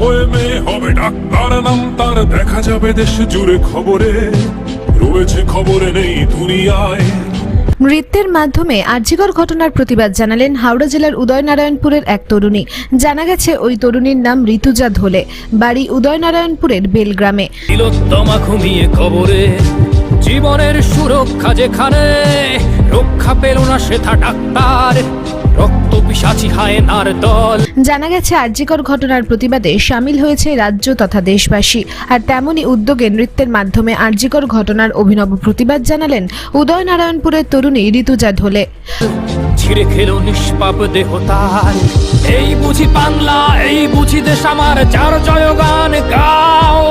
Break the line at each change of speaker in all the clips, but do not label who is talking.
হয়ে মেয়ে হবে ডাক্তার নাম তার দেখা যাবে দেশ জুড়ে খবরে। রয়েছে খবরে নেই দুনিয়ায়।
নৃত্যের মাধ্যমে আর্যিকর ঘটনার প্রতিবাদ জানালেন হাওড়া জেলার উদয়নারায়ণপুরের এক তরুণী। জানা গেছে ওই তরুণীর নাম ঋতুজা ধোলে। বাড়ি উদয়নারায়ণপুরের বেলগ্রামে।
জীবনের সুরক্ষা যেখানে রক্ষা পেল না সেথা ডাক্তার রক্ত পিসাচি হায়নার দল।
জানা গেছে আর্যিকর ঘটনার প্রতিবাদে সামিল হয়েছে রাজ্য তথা দেশবাসী আর তেমনই উদ্যোগে নৃত্যের মাধ্যমে আর্যিকর ঘটনার অভিনব প্রতিবাদ জানালেন উদয়নারায়ণপুরের তরুণী ঋতুজা ধোলে
ছিঁড়ে খেলো নিষ্পাপ দেহ তার। এই বুঝি বাংলা এই বুঝি দেশ আমার যার জয়গান গাও।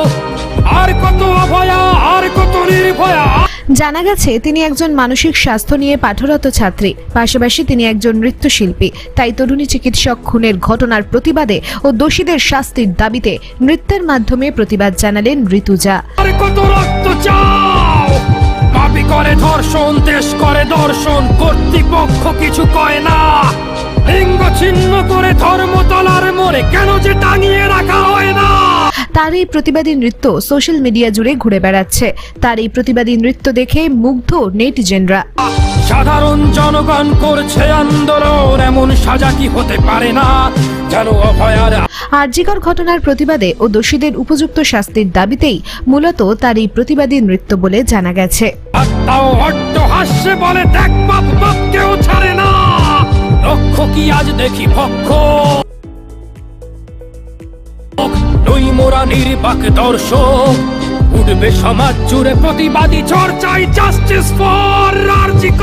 আর কত
জানা গেছে, তিনি একজন মানসিক স্বাস্থ্য নিয়ে পাঠরত ছাত্রী। পাশাপাশি তিনি একজন নৃত্যশিল্পী। তাই তরুণী চিকিৎসক খুনের ঘটনার প্রতিবাদে ও দোষীদের শাস্তির দাবিতে নৃত্যের মাধ্যমে প্রতিবাদ জানালেন ঋতুজা।
করে ধর্ষণ, দেশ করে দর্শন, কর্তৃপক্ষ কিছু কয় না। লিঙ্গ ছিন্ন করে ধর্মতলার মোড়ে কেন যে টাঙিয়ে রাখা?
তার এই প্রতিবাদী নৃত্য সোশ্যাল মিডিয়া জুড়ে ঘুরে বেড়াচ্ছে। তার এই প্রতিবাদী নৃত্য দেখে মুগ্ধ নেটিজেনরা।
সাধারণ জনগণ করছে আন্দোলন এমন সাজা কি হতে পারে না? যেন অভয়ার
আর্যিকর ঘটনার প্রতিবাদে ও দোষীদের উপযুক্ত শাস্তির দাবিতেই মূলত তার এই প্রতিবাদী নৃত্য বলে জানা গেছে।
হাস্যে বলে দেখ বাপ বাপ কেউ ছাড়ে না। লক্ষ্য কি আজ দেখি পক্ষ নই মোরা নির্বাক দর্শক। উঠবে সমাজ জুড়ে প্রতিবাদী চর্চায় জাস্টিস ফর রার্জিক